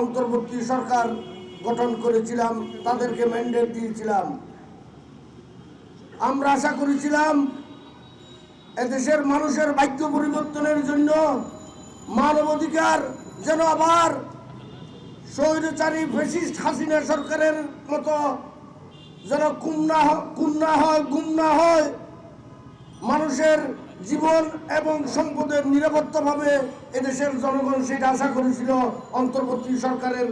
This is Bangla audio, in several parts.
অন্তর্বর্তী সরকার গঠন করেছিলাম, তাদেরকে ম্যান্ডেট দিয়েছিলাম। আমরা আশা করেছিলাম, এদেশের মানুষের ভাগ্য পরিবর্তনের জন্য মানবাধিকার যেন আবার স্বৈরচারী ফেসিস্ট হাসিনা সরকারের মতো যেন কুম না হয় গুম না হয় মানুষের জীবন এবং সম্পদের নিরাপত্তাভাবে এদেশের জনগণ সেটা আশা করেছিল অন্তর্বর্তী সরকারের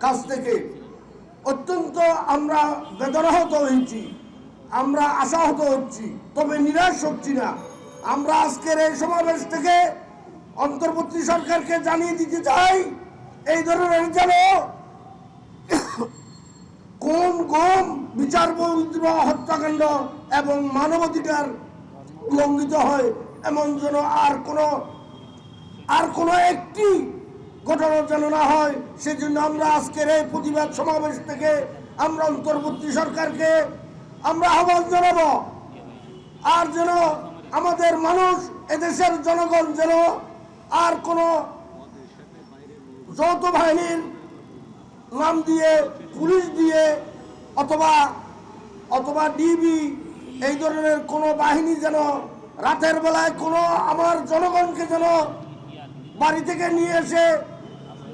কাছ থেকে। অত্যন্ত আমরা বেদনাহত হয়েছি, আমরা আশাহত হচ্ছি, তবে নিরাশ হচ্ছি না। আমরা আজকের এই সমাবেশ থেকে অন্তর্বর্তী সরকারকে জানিয়ে দিতে চাই, এই ধরনের যেন কোন গম বিচার হত্যাকাণ্ড এবং মানবাধিকার লঙ্ঘিত হয়, এমন যেন আর কোনো আর কোনো একটি ঘটনা যেন না হয়। সেজন্য আমরা আজকের এই প্রতিবাদ সমাবেশ থেকে আমরা অন্তর্বর্তী সরকারকে আমরা আহ্বান জানাব, আর যেন আমাদের মানুষ, এদেশের জনগণ যেন আর কোনো যৌথ বাহিনীর নাম দিয়ে, পুলিশ দিয়ে, অথবা অথবা ডিবি এই ধরনের কোনো বাহিনী যেন রাতের বেলায় কোনো আমার জনগণকে যেন বাড়ি থেকে নিয়ে এসে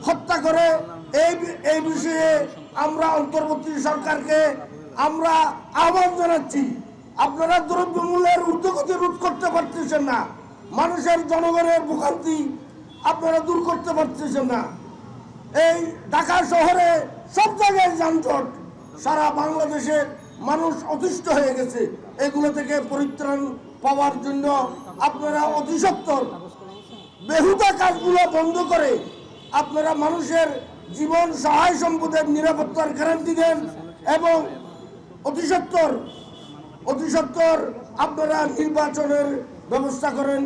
হত্যা করে, এই এই বিষয়ে আমরা অন্তর্বর্তী সরকারকে আমরা আহ্বান জানাচ্ছি। আপনারা দ্রব্যমূল্যের ঊর্ধ্বগতি রোধ করতে পারতেছেন না। মানুষের জনগণের ভোগান্তি আপনারা দূর করতে পারতেছেন না। এই ঢাকা শহরে সব জায়গায় যানজট, সারা বাংলাদেশের মানুষ অতিষ্ঠ হয়ে গেছে। এগুলো থেকে পরিত্রাণ পাওয়ার জন্য আপনারা অতি সত্বর বেহুদা কাজগুলো বন্ধ করে আপনারা মানুষের জীবন সহায় সম্পদের নিরাপত্তার গ্যারান্টি দেন এবং অতি সত্বর অতি সত্বর আপনারা নির্বাচনের ব্যবস্থা করেন।